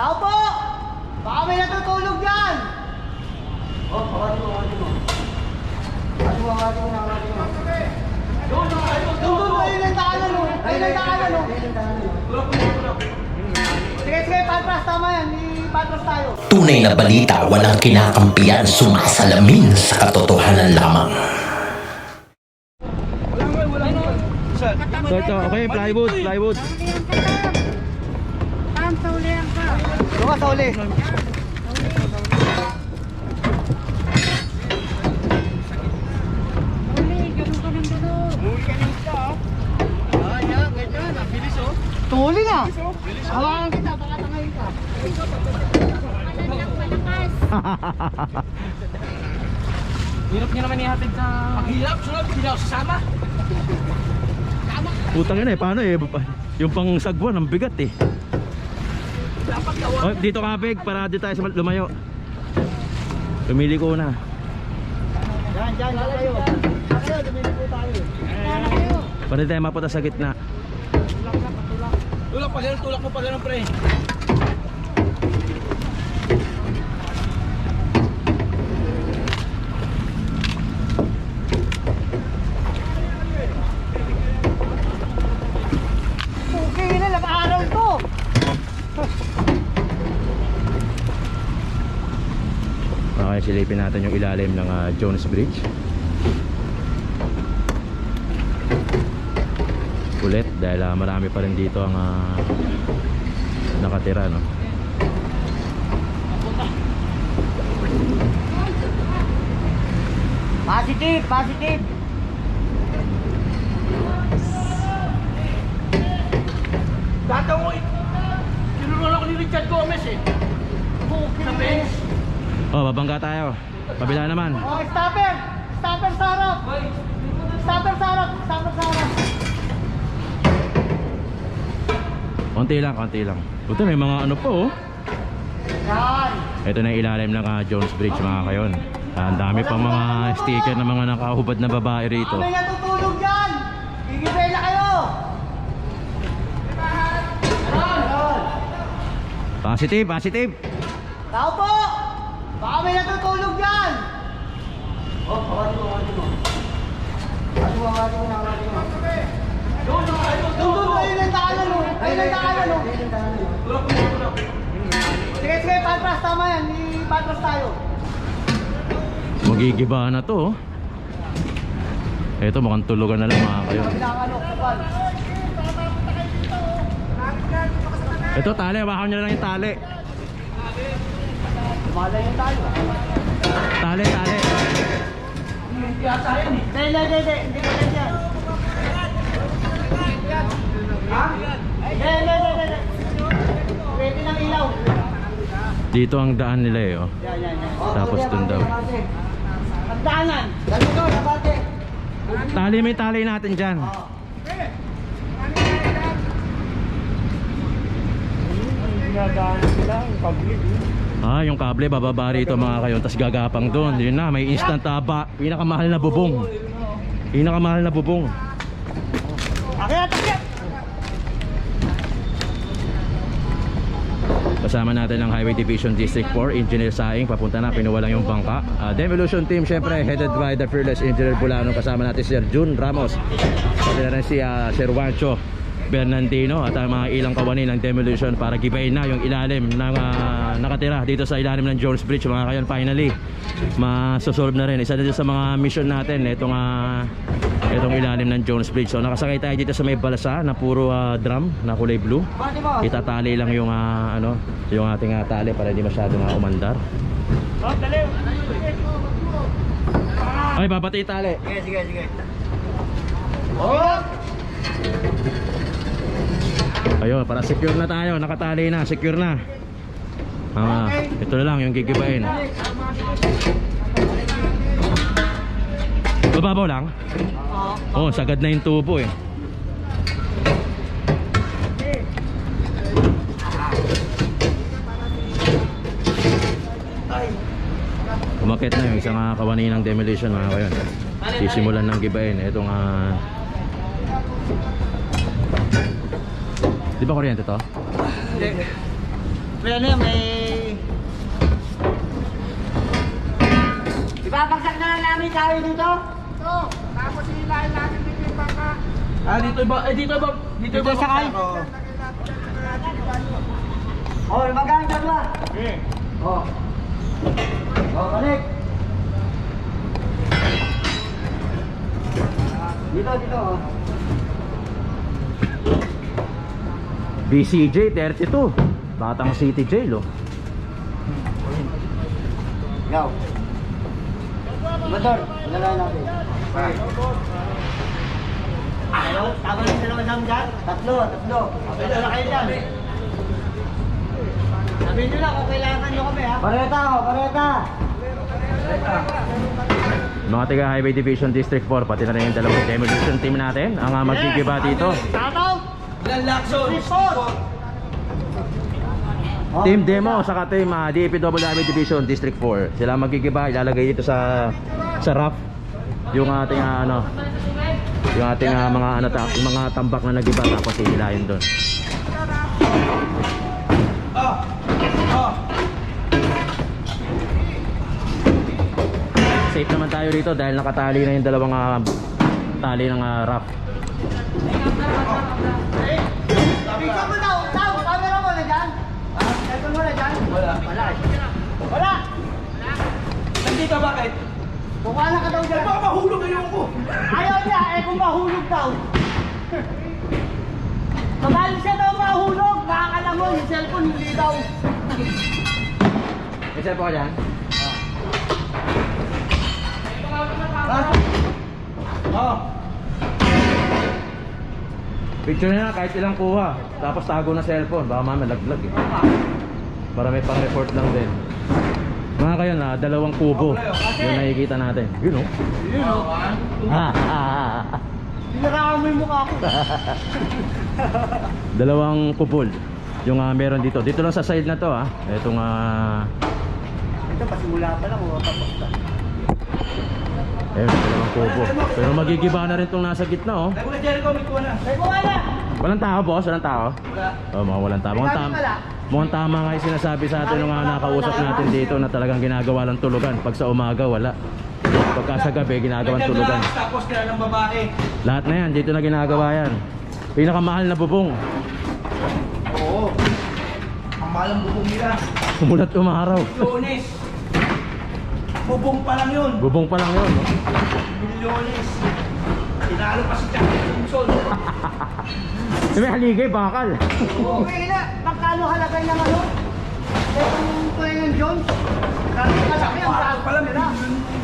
Tao po! Baka may natutulog dyan! Oh, hawali mo, hawali mo. Hawali mo, hawali mo, hawali mo. Doon, doon, doon, ayun ang daanan. Ayun ang daanan, oh. Sige, sige, patras, tama yan. Patras tayo. Tunay na balita walang kinakampiyan sumasalamin sa katotohanan lamang. Ito, okay, plywood, plywood. Tam sa ulihan ka. Doon ka sa uli. Uli, ganun ka ng ganun. Tuli nga. Hawakan kita, baka tangayin ka. Kanan lang malakas. Hirap niya naman ihatid sa... Maghirap, sunod, hindi ako sasama. Putang ina eh, paano eh? Yung pang sagwan, ang bigat eh. Oh, dito ka, Peg, para dito tayo sa lumayo. Pumili ko na. Yan, yan, yan kayo. Kayo, dumili po tayo. Para di tayo mapunta sa gitna. Tulak pa ganun, tulak mo pa ganun, pre. Okay, silipin natin yung ilalim ng ah, Jones Bridge. Ulit dahil ah, marami pa rin dito ang ah, nakatira no. Positive, positive. Dataw mo, kinuruan ako ni Richard Gomez eh. Sa bench. Oh, babangga tayo. Pabila naman. Oh, stopper! Stopper sa harap! Stopper sa harap! Stopper sa harap! Konti lang, konti lang. Puto, may mga ano po oh. Yan! Ito na ilalim ng ah, Jones Bridge mga kayon. Ah, Ang dami pang mga sticker ng mga nakahubad na babae rito. May natutulog dyan! Gigibay na kayo! Positive, positive. Tao po! Baka may natutulog dyan! Oh, hawali mo, hawali mo. Hawali mo, hawali mo, hawali mo. Doon, doon, doon, doon, ayun ang daanan, oh. Ayun ang daanan, oh. Tulak mo, tulak. Sige, sige, patras, tama yan. Patras tayo. Magigiba na to. oh. Ito mukhang tulugan na lang mga kayo. Ito tali, baka nyo na lang yung tali. Lumalayo tayo. Tali, tali. Hindi, hindi, hindi, hindi. Hindi pa ganyan. Ha? Hindi, hindi, hindi. Pwede ng ilaw. Dito ang daan nila eh. Oh. Yan, yan, yan. Tapos dun daw. Pagdaanan. Ganito, nabate. Tali, may tali natin dyan. Ah, yung kable bababa rito mga kayo, tapos gagapang doon. Yun na, may instant taba. Pinakamahal na bubong. Pinakamahal na bubong. Kasama natin ang Highway Division District 4, Engineer Saing, papunta na, pinuwa yung bangka. Ah, Demolition Team, syempre, headed by the fearless Engineer Bulano. Kasama natin si Sir Jun Ramos. Pati na rin si ah, Sir Wancho Bernardino at ang mga ilang kawani ng demolition para gibayin na yung ilalim ng ah, nakatira dito sa ilalim ng Jones Bridge mga kayon. Finally masosolve na rin. Isa na sa mga mission natin itong ah, itong ilalim ng Jones Bridge. So nakasakay tayo dito sa may balasa na puro ah, drum na kulay blue. Itatali lang yung ah, ano yung ating ah, tali para hindi masyadong ah, umandar. Ay babati tali. Sige, sige, sige. Oh! Ayun para secure na tayo nakatali na secure na ah, ito na lang yung gigibain bababaw lang Oo. oh sagad na yung tubo eh Umakit na yung isang uh, kawani ng demolition mga kayon. Sisimulan ng gibain. Itong ah Di ba kuryente to? Hindi. May ano yan, may... Ipapagsak na lang namin tayo dito. Ah, dito ba? Eh, dito ba? Dito, Dito ba? sakay. Oh, magang dalawa. Oh. Oh, balik. Dito, dito. Oh. BCJ 32. Batang City Jail oh. Go. Motor, wala natin. Ano? Tama na dalawa siyang dyan? Tatlo, tatlo. Na kayo dyan. Sabihin nyo lang kung kailangan nyo kami ha. Pareta ako, pareta. Mga taga Highway Division District 4 pati na rin yung dalawang demolition team natin ang magkikiba dito. Tataw! Ilan lakson? Report! Team Demo saka team uh, DPW Highway Division District 4. Sila ang magkikiba ilalagay dito sa sa raft yung ating uh, ano yung ating uh, mga ano ta, yung mga tambak na nagiba tapos hihilahin doon. Ah! Ah! Safe naman tayo rito dahil nakatali na yung dalawang uh, tali ng uh, raft. Picture mo daw, daw, camera mo na dyan. Ah, cellphone mo na dyan. Wala. Wala. Wala. Nandito bakit? Kukuha na ka daw Eh, dyan. baka mahulog ngayon ko. Ayaw niya, eh kung mahulog daw. Kabali siya daw mahulog, makakala mo, yung cellphone hindi daw. May cellphone ka dyan? Ah! Picture na kahit ilang kuha. Tapos tago na cellphone. Baka mamaya laglag eh. Para may pang-report lang din. Mga kayo na, dalawang kubo. Yung nakikita natin. Yun oh. Yun o. Pinarakan mo yung mukha ko. dalawang kupol. Yung ah, meron dito. Dito lang sa side na to ah. Itong ah... Ito, pasimula pa lang, tapos na. Eh, dalawang kubo. Pero magigiba na rin tong nasa gitna oh. Ay, Kuya Jericho, may kuha na. Ay, kuha na! Walang tao boss, walang tao. Wala. Oh, mga walang tao. Mukhang tama, mukhang tama nga yung sinasabi sa atin nung nga nakausap natin dito na talagang ginagawa lang tulugan. Pag sa umaga, wala. Pagka sa gabi, ginagawang tulugan. Tapos kaya ng babae. Lahat na yan, dito na ginagawa yan. Pinakamahal na bubong. Oo. Ang mahal ang bubong nila. Umulat umaraw. Milyones. Bubong pa lang yun. Bubong pa lang yun. no? Milyones. Tinalo pa si Jackie. Eh, May haligay, bakal. Okay na, magkano halagay ng ano? Itong Kuya Jones? Kano kalaki ang bago pala,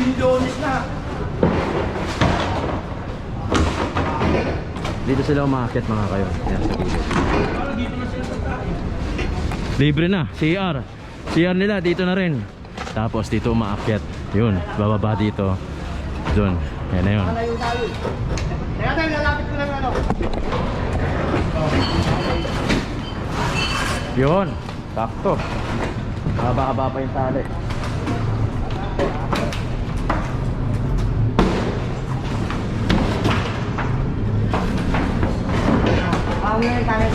milyones na. Dito sila umakit mga kayo. Yan sa gilid. Dito na sila sa. Libre na, CR. CR nila, dito na rin. Tapos dito umaakyat. Yun, bababa dito. Doon. Yan na yun. Malayo tayo. Lalapit ko ano. Yun. Sakto. Haba-haba pa yung tali. Ah, ngayon tayo.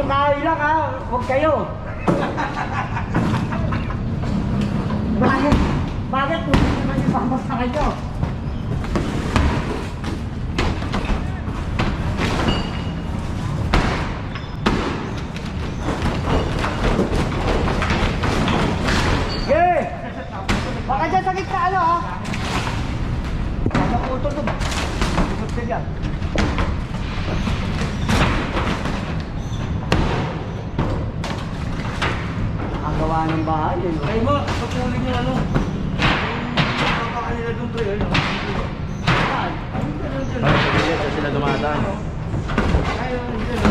Yung kahoy lang ha, huwag kayo. Bakit? Bakit? Hindi naman yung pamasakan nyo. Okay! Baka dyan sa gitna ano ha? Baka putol to ba? Putol ka dyan. Gawa ng bahay yun. Ay mo, papuling yung ano. Yung papakanila doon pre. Ano? Saan? Saan sila dumadaan. Ayun, dyan.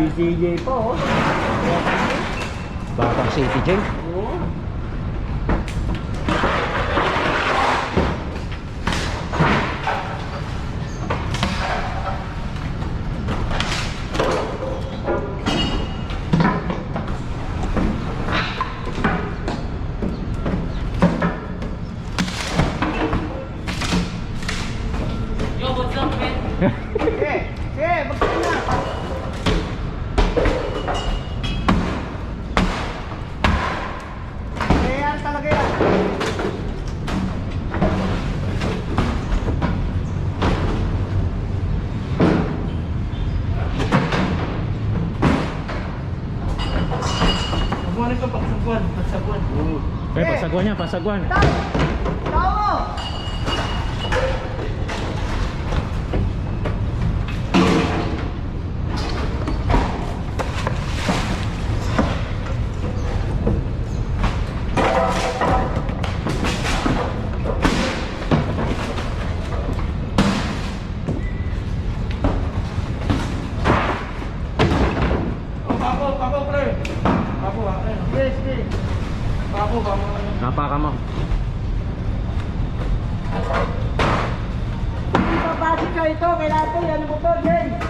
BCJ po. Batang City J. Pasagwan niya, pasagwan. Tao! Ka ito, kailangan ko yan mo to, Jen.